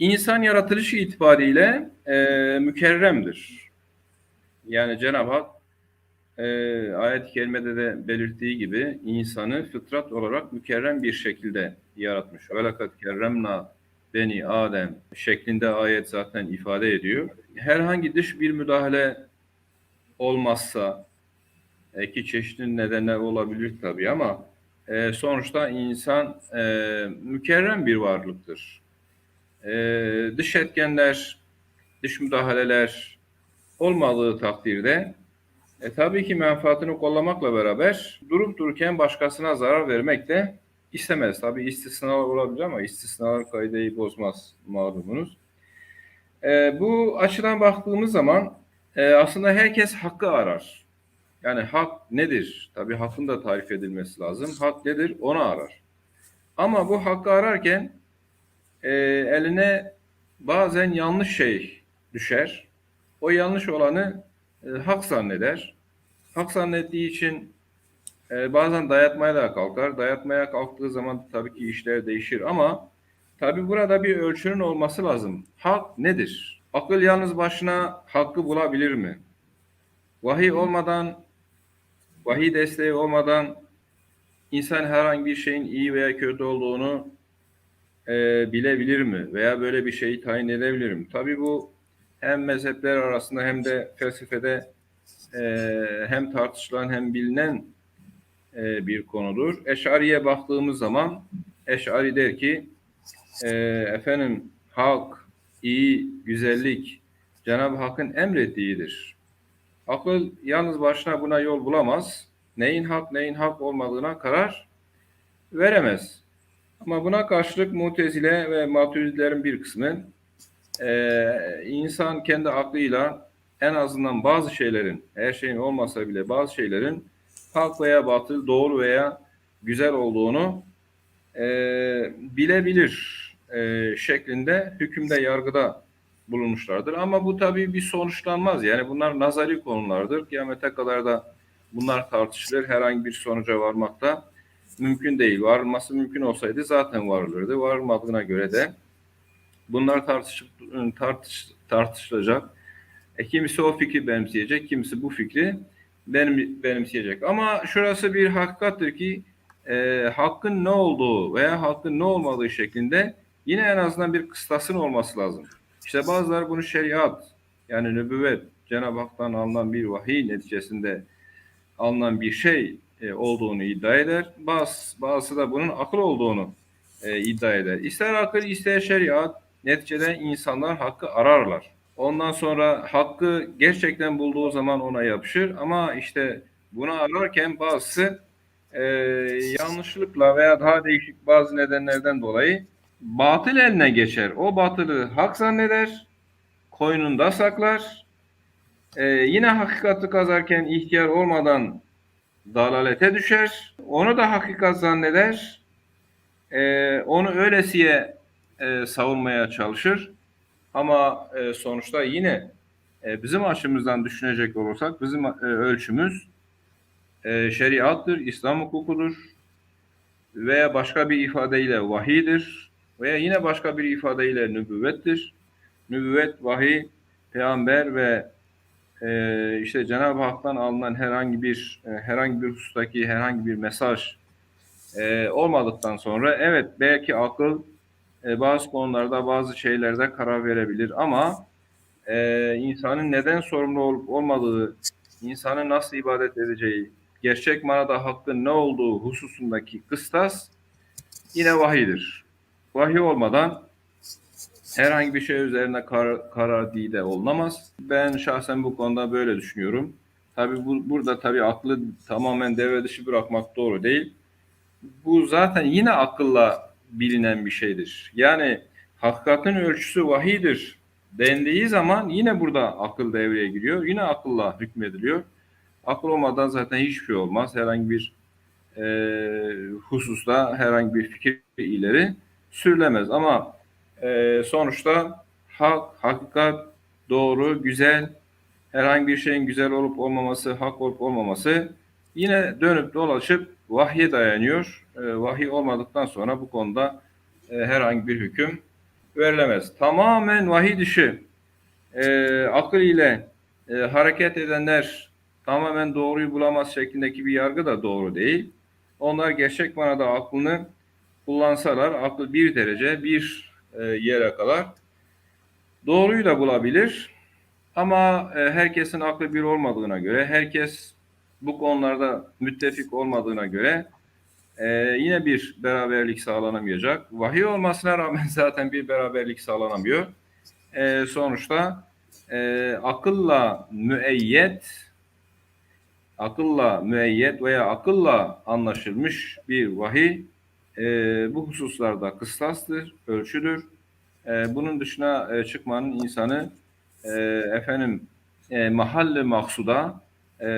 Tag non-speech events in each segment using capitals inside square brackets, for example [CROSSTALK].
İnsan yaratılışı itibariyle e, mükerremdir. Yani Cenab-ı Hak e, ayet-i kerimede de belirttiği gibi insanı fıtrat olarak mükerrem bir şekilde yaratmış. وَلَكَدْ kerremna beni Adem şeklinde ayet zaten ifade ediyor. Herhangi dış bir müdahale olmazsa e, ki çeşitli nedenler olabilir tabii ama e, sonuçta insan e, mükerrem bir varlıktır. E, dış etkenler, dış müdahaleler olmadığı takdirde e, tabii ki menfaatini kollamakla beraber durup dururken başkasına zarar vermek de istemez. Tabii istisnalar olabilir ama istisnalar kaideyi bozmaz malumunuz. E, bu açıdan baktığımız zaman e, aslında herkes hakkı arar. Yani hak nedir? Tabii hakkın da tarif edilmesi lazım. Hak nedir? Onu arar. Ama bu hakkı ararken e, eline bazen yanlış şey düşer. O yanlış olanı e, hak zanneder. Hak zannettiği için e, bazen dayatmaya da kalkar. Dayatmaya kalktığı zaman tabii ki işler değişir ama tabii burada bir ölçünün olması lazım. Hak nedir? Akıl yalnız başına hakkı bulabilir mi? Vahiy olmadan, vahiy desteği olmadan insan herhangi bir şeyin iyi veya kötü olduğunu e, bilebilir mi? Veya böyle bir şeyi tayin edebilir mi? Tabii bu hem mezhepler arasında hem de felsefede e, hem tartışılan hem bilinen e, bir konudur. Eşari'ye baktığımız zaman Eşari der ki e, efendim hak, iyi, güzellik Cenab-ı Hakk'ın emrettiğidir. Akıl yalnız başına buna yol bulamaz. Neyin hak neyin hak olmadığına karar veremez. Ama buna karşılık Mutezile ve Maturidilerin bir kısmı e, insan kendi aklıyla en azından bazı şeylerin, her şeyin olmasa bile bazı şeylerin hak veya batıl, doğru veya güzel olduğunu e, bilebilir e, şeklinde hükümde, yargıda bulunmuşlardır. Ama bu tabii bir sonuçlanmaz. Yani bunlar nazari konulardır. Kıyamete kadar da bunlar tartışılır. Herhangi bir sonuca varmak da mümkün değil. Varılması mümkün olsaydı zaten varılırdı. Varılmadığına göre de bunlar tartış, tartış, tartışılacak. E, kimisi o fikri benimseyecek, kimisi bu fikri benim, benimseyecek. Ama şurası bir hakikattir ki e, hakkın ne olduğu veya hakkın ne olmadığı şeklinde yine en azından bir kıstasın olması lazım. İşte bazıları bunu şeriat yani nübüvvet Cenab-ı Hak'tan alınan bir vahiy neticesinde alınan bir şey e, olduğunu iddia eder. Bazı, bazısı da bunun akıl olduğunu e, iddia eder. İster akıl ister şeriat neticede insanlar hakkı ararlar. Ondan sonra hakkı gerçekten bulduğu zaman ona yapışır ama işte bunu ararken bazısı e, yanlışlıkla veya daha değişik bazı nedenlerden dolayı batıl eline geçer. O batılı hak zanneder, koynunda saklar. E, yine hakikati kazarken ihtiyar olmadan dalalete düşer. Onu da hakikat zanneder. E, onu öylesiye e, savunmaya çalışır. Ama e, sonuçta yine e, bizim açımızdan düşünecek olursak bizim e, ölçümüz e, şeriattır, İslam hukukudur veya başka bir ifadeyle vahidir veya yine başka bir ifadeyle nübüvvettir. Nübüvvet, vahiy, peygamber ve e, işte Cenab-ı Hak'tan alınan herhangi bir e, herhangi bir husustaki herhangi bir mesaj e, olmadıktan sonra evet belki akıl e, bazı konularda bazı şeylerde karar verebilir ama e, insanın neden sorumlu olup olmadığı, insanın nasıl ibadet edeceği, gerçek manada hakkın ne olduğu hususundaki kıstas yine vahidir. Vahiy olmadan herhangi bir şey üzerine kar, karar değil de olunamaz. Ben şahsen bu konuda böyle düşünüyorum. Tabi bu, burada tabi aklı tamamen devre dışı bırakmak doğru değil. Bu zaten yine akılla bilinen bir şeydir. Yani hakikatin ölçüsü vahidir dendiği zaman yine burada akıl devreye giriyor. Yine akılla hükmediliyor. Akıl olmadan zaten hiçbir şey olmaz. Herhangi bir e, hususta herhangi bir fikir ileri sürülemez. Ama e, sonuçta hak, hakikat, doğru, güzel, herhangi bir şeyin güzel olup olmaması, hak olup olmaması yine dönüp dolaşıp vahye dayanıyor. E, vahiy olmadıktan sonra bu konuda e, herhangi bir hüküm verilemez. Tamamen vahiy dışı e, akıl ile e, hareket edenler tamamen doğruyu bulamaz şeklindeki bir yargı da doğru değil. Onlar gerçek manada aklını kullansalar akıl bir derece bir e, yere kadar doğruyu da bulabilir. Ama e, herkesin aklı bir olmadığına göre, herkes bu konularda müttefik olmadığına göre e, yine bir beraberlik sağlanamayacak. Vahiy olmasına rağmen [LAUGHS] zaten bir beraberlik sağlanamıyor. Sonuçta akılla müeyyet akılla müeyyet veya akılla anlaşılmış bir vahiy e, bu hususlarda kıstastır, ölçüdür. E, bunun dışına e, çıkmanın insanı e, efendim e, mahalle maksuda e,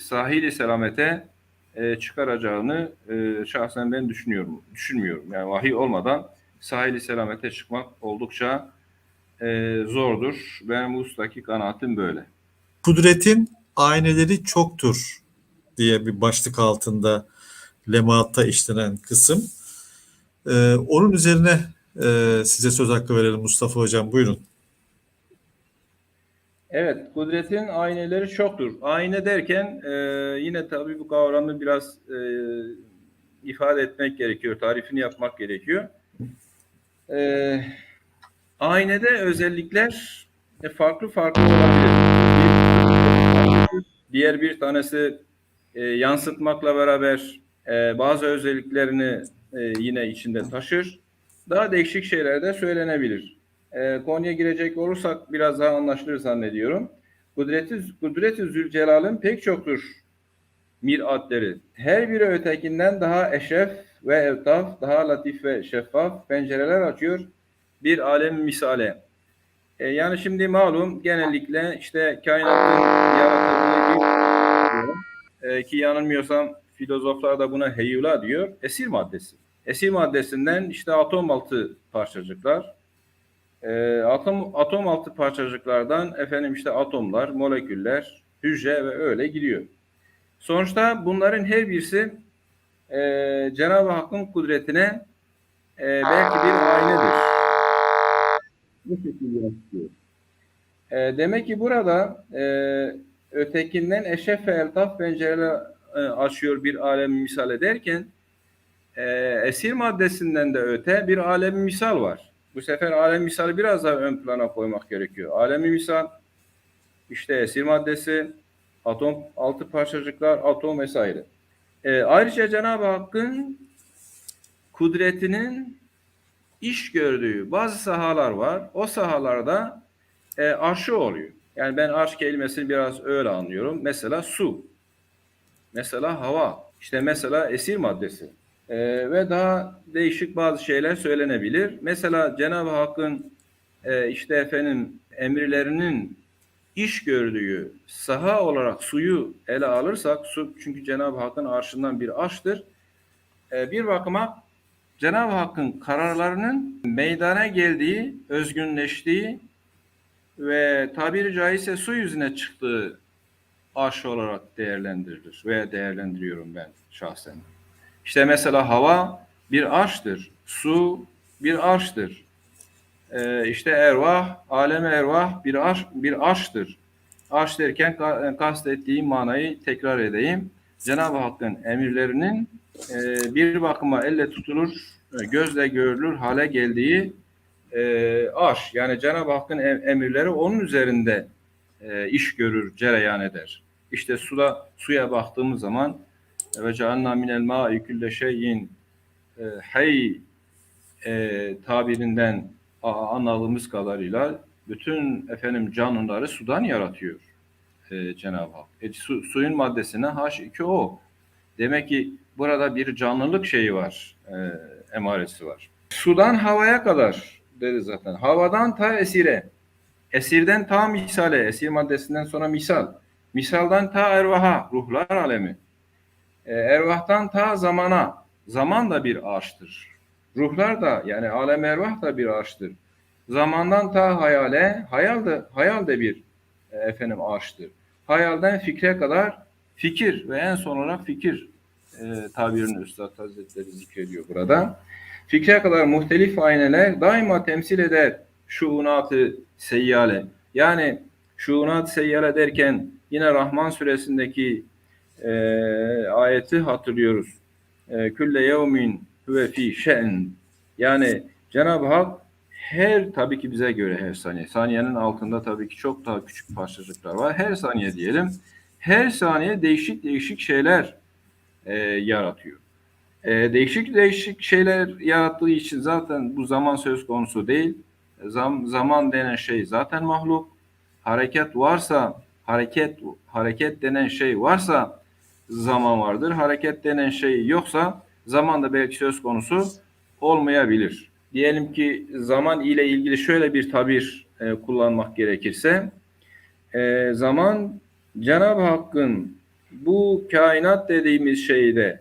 sahili selamete e, çıkaracağını e, şahsen ben düşünüyorum. Düşünmüyorum. Yani vahiy olmadan sahili selamete çıkmak oldukça e, zordur. Benim ustaki kanaatim böyle. Kudretin ayneleri çoktur diye bir başlık altında lematta işlenen kısım. Ee, onun üzerine e, size söz hakkı verelim Mustafa Hocam. Buyurun. Evet, kudretin ayneleri çoktur. Ayne derken e, yine tabii bu kavramı biraz e, ifade etmek gerekiyor, tarifini yapmak gerekiyor. E, aynede özellikler e, farklı farklı olabilir. Bir, diğer bir tanesi e, yansıtmakla beraber e, bazı özelliklerini e, yine içinde taşır. Daha değişik şeyler de söylenebilir. E, konuya girecek olursak biraz daha anlaşılır zannediyorum. Kudreti, Kudret-i Zülcelal'ın pek çoktur miratleri. Her biri ötekinden daha eşref ve evtaf, daha latif ve şeffaf pencereler açıyor bir alem misale. E, yani şimdi malum genellikle işte kainatın yaratıldığı bir e, ki yanılmıyorsam filozoflar da buna heyula diyor. Esir maddesi. Esir maddesinden işte atom altı parçacıklar, e, atom atom altı parçacıklardan efendim işte atomlar, moleküller, hücre ve öyle gidiyor. Sonuçta bunların her birisi e, Cenab-ı Hakk'ın kudretine e, belki bir aynedir. Bu şekilde yansıtıyor. E, demek ki burada e, ötekinden eşef ve eltaf pencereler e, açıyor bir alem misal ederken e, esir maddesinden de öte bir alem misal var. Bu sefer alem misali biraz daha ön plana koymak gerekiyor. Alemi misal işte esir maddesi, atom altı parçacıklar, atom vesaire. E, ayrıca Cenab-ı Hakk'ın kudretinin iş gördüğü bazı sahalar var. O sahalarda e, arşı oluyor. Yani ben arş kelimesini biraz öyle anlıyorum. Mesela su, mesela hava, işte mesela esir maddesi e, ve daha değişik bazı şeyler söylenebilir. Mesela Cenab-ı Hakk'ın e, işte efendim emirlerinin iş gördüğü saha olarak suyu ele alırsak, su çünkü Cenab-ı Hakk'ın arşından bir arştır. E, bir bakıma Cenab-ı Hakk'ın kararlarının meydana geldiği, özgünleştiği ve tabiri caizse su yüzüne çıktığı arş olarak değerlendirilir veya değerlendiriyorum ben şahsen. İşte mesela hava bir arştır, su bir arştır. Ee, işte ervah, alem ervah bir arş, bir arştır. Arş derken kastettiğim manayı tekrar edeyim. Cenab-ı Hakk'ın emirlerinin e, bir bakıma elle tutulur, e, gözle görülür hale geldiği e, arş. Yani Cenab-ı Hakk'ın emirleri onun üzerinde e, iş görür, cereyan eder. İşte suda suya baktığımız zaman ve cealna minel ma'i külle şeyin e, hey e, tabirinden anladığımız kadarıyla bütün efendim canlıları sudan yaratıyor e, Cenab-ı Hak. E, su, suyun maddesine H2O. Demek ki burada bir canlılık şeyi var, e, emaresi var. Sudan havaya kadar dedi zaten. Havadan ta esire. Esirden ta misale, esir maddesinden sonra misal. Misaldan ta ervaha, ruhlar alemi. E, ervahtan ta zamana. Zaman da bir ağaçtır. Ruhlar da yani alem ervah da bir ağaçtır. Zamandan ta hayale, hayal da, hayal de bir e, efendim ağaçtır. Hayalden fikre kadar fikir ve en son olarak fikir e, tabirini Üstad Hazretleri zikrediyor burada. fikre kadar muhtelif ayneler daima temsil eder şuunatı seyyale. Yani şuunat seyyale derken yine Rahman suresindeki e, ayeti hatırlıyoruz. E, Külle yevmin huve fi şe'n. Yani Cenab-ı Hak her tabii ki bize göre her saniye. Saniyenin altında tabii ki çok daha küçük parçacıklar var. Her saniye diyelim. Her saniye değişik değişik şeyler e, yaratıyor. E, değişik değişik şeyler yarattığı için zaten bu zaman söz konusu değil. Zam, zaman denen şey zaten mahluk. Hareket varsa, hareket hareket denen şey varsa zaman vardır. Hareket denen şey yoksa zaman da belki söz konusu olmayabilir. Diyelim ki zaman ile ilgili şöyle bir tabir e, kullanmak gerekirse, e, zaman Cenab-ı Hakk'ın bu kainat dediğimiz şeyde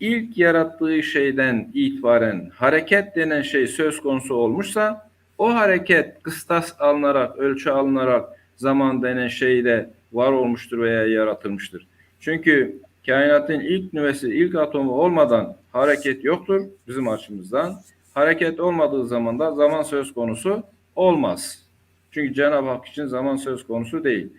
ilk yarattığı şeyden itibaren hareket denen şey söz konusu olmuşsa o hareket kıstas alınarak, ölçü alınarak zaman denen şeyde var olmuştur veya yaratılmıştır. Çünkü kainatın ilk nüvesi, ilk atomu olmadan hareket yoktur bizim açımızdan. Hareket olmadığı zaman da zaman söz konusu olmaz. Çünkü Cenab-ı Hak için zaman söz konusu değil.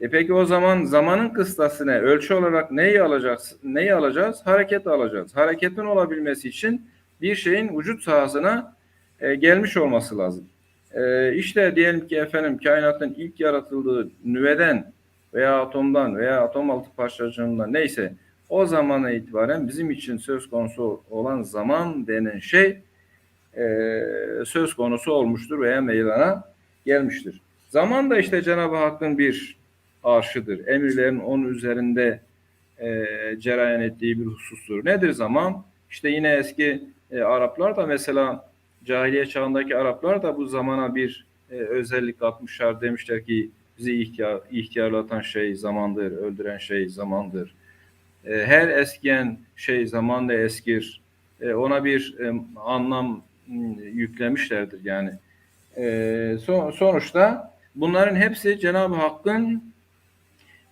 E peki o zaman zamanın kıstasına ölçü olarak neyi alacağız? Neyi alacağız? Hareket alacağız. Hareketin olabilmesi için bir şeyin vücut sahasına e, gelmiş olması lazım. E, işte diyelim ki efendim kainatın ilk yaratıldığı nüveden veya atomdan veya atom altı parçacığından neyse o zamana itibaren bizim için söz konusu olan zaman denen şey e, söz konusu olmuştur veya meydana gelmiştir. Zaman da işte Cenab-ı Hakk'ın bir arşıdır. Emirlerin onun üzerinde e, cereyan ettiği bir husustur. Nedir zaman? İşte yine eski e, Araplar da mesela cahiliye çağındaki Araplar da bu zamana bir e, özellik atmışlar. Demişler ki bizi ihtiyar, ihtiyarlatan şey zamandır, öldüren şey zamandır. E, her eskiyen şey zamanla eskir. E, ona bir e, anlam yüklemişlerdir yani. E, son, sonuçta bunların hepsi Cenab-ı Hakk'ın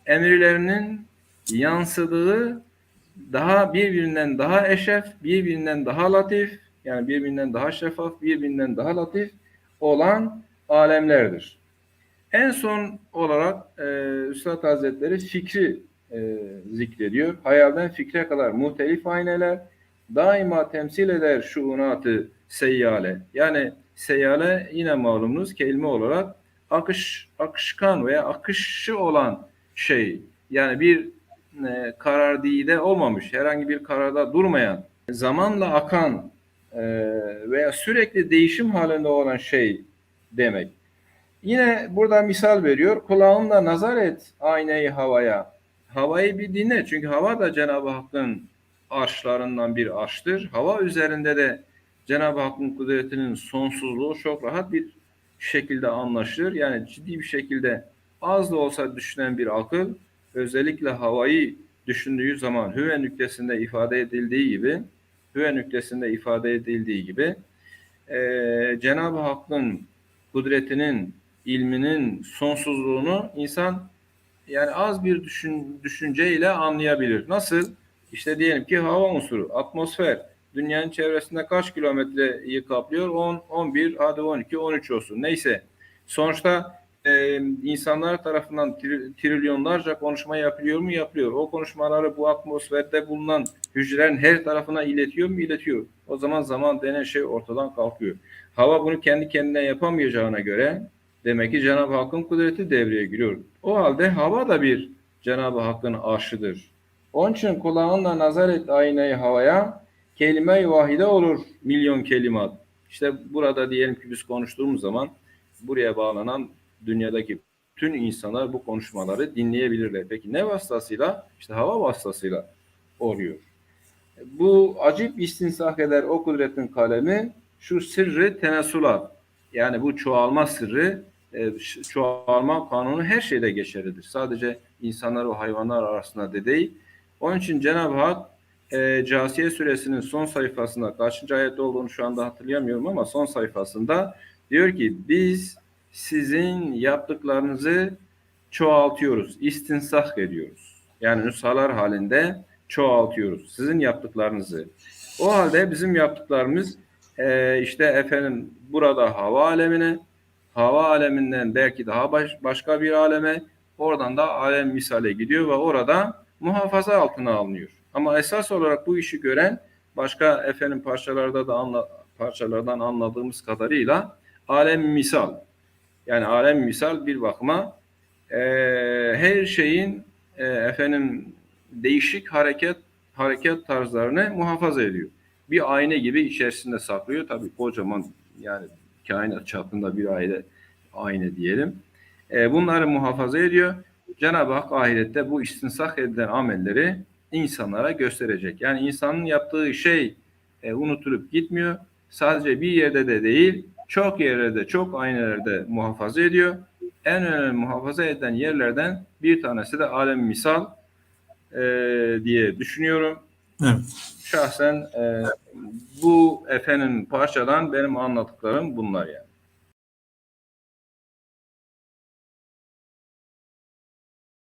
emirlerinin yansıdığı daha birbirinden daha eşref, birbirinden daha latif, yani birbirinden daha şeffaf, birbirinden daha latif olan alemlerdir. En son olarak e, Üstad Hazretleri fikri e, zikrediyor. Hayalden fikre kadar muhtelif ayneler daima temsil eder şuunatı seyyale. Yani seyyale yine malumunuz kelime olarak akış, akışkan veya akışı olan şey. Yani bir e, karar de olmamış, herhangi bir kararda durmayan, zamanla akan veya sürekli değişim halinde olan şey demek. Yine burada misal veriyor. Kulağınla nazar et aynayı havaya. Havayı bir dinle. Çünkü hava da Cenab-ı Hakk'ın arşlarından bir arştır. Hava üzerinde de Cenab-ı Hakk'ın kudretinin sonsuzluğu çok rahat bir şekilde anlaşılır. Yani ciddi bir şekilde az da olsa düşünen bir akıl özellikle havayı düşündüğü zaman hüve nüktesinde ifade edildiği gibi hüve nüktesinde ifade edildiği gibi e, Cenab-ı Hakk'ın kudretinin, ilminin sonsuzluğunu insan yani az bir düşün, düşünceyle anlayabilir. Nasıl? İşte diyelim ki hava unsuru, atmosfer dünyanın çevresinde kaç kilometreyi kaplıyor? 10, 11, hadi 12, 13 olsun. Neyse. Sonuçta e, insanlar tarafından tri, trilyonlarca konuşma yapılıyor mu? Yapılıyor. O konuşmaları bu atmosferde bulunan hücrelerin her tarafına iletiyor mu? İletiyor. O zaman zaman denen şey ortadan kalkıyor. Hava bunu kendi kendine yapamayacağına göre demek ki Cenab-ı Hakk'ın kudreti devreye giriyor. O halde hava da bir Cenab-ı Hakk'ın arşıdır. Onun için kulağınla nazar et aynayı havaya, kelime-i vahide olur milyon kelimat. İşte burada diyelim ki biz konuştuğumuz zaman buraya bağlanan dünyadaki bütün insanlar bu konuşmaları dinleyebilirler. Peki ne vasıtasıyla? İşte hava vasıtasıyla oluyor. Bu acip istinsah eder o kudretin kalemi şu sırrı tenasulat yani bu çoğalma sırrı e, çoğalma kanunu her şeyde geçerlidir. Sadece insanlar ve hayvanlar arasında de değil. Onun için Cenab-ı Hak e, Casiye suresinin son sayfasında kaçıncı ayette olduğunu şu anda hatırlayamıyorum ama son sayfasında diyor ki biz sizin yaptıklarınızı çoğaltıyoruz, istinsah ediyoruz. Yani nüshalar halinde çoğaltıyoruz. Sizin yaptıklarınızı. O halde bizim yaptıklarımız e, işte efendim burada hava alemine, hava aleminden belki daha baş- başka bir aleme, oradan da alem misale gidiyor ve orada muhafaza altına alınıyor. Ama esas olarak bu işi gören başka efendim parçalarda da anla, parçalardan anladığımız kadarıyla alem misal. Yani alem misal bir bakıma e, her şeyin e, efendim değişik hareket hareket tarzlarını muhafaza ediyor. Bir ayna gibi içerisinde saklıyor. Tabii kocaman yani kainat çapında bir aile ayna diyelim. E, bunları muhafaza ediyor. Cenab-ı Hak ahirette bu istinsak edilen amelleri insanlara gösterecek. Yani insanın yaptığı şey e, unutulup gitmiyor. Sadece bir yerde de değil, çok yerlerde, çok aynelerde muhafaza ediyor. En önemli muhafaza edilen yerlerden bir tanesi de alem misal e, diye düşünüyorum. Evet. Şahsen e, bu efendim parçadan benim anlattıklarım bunlar yani.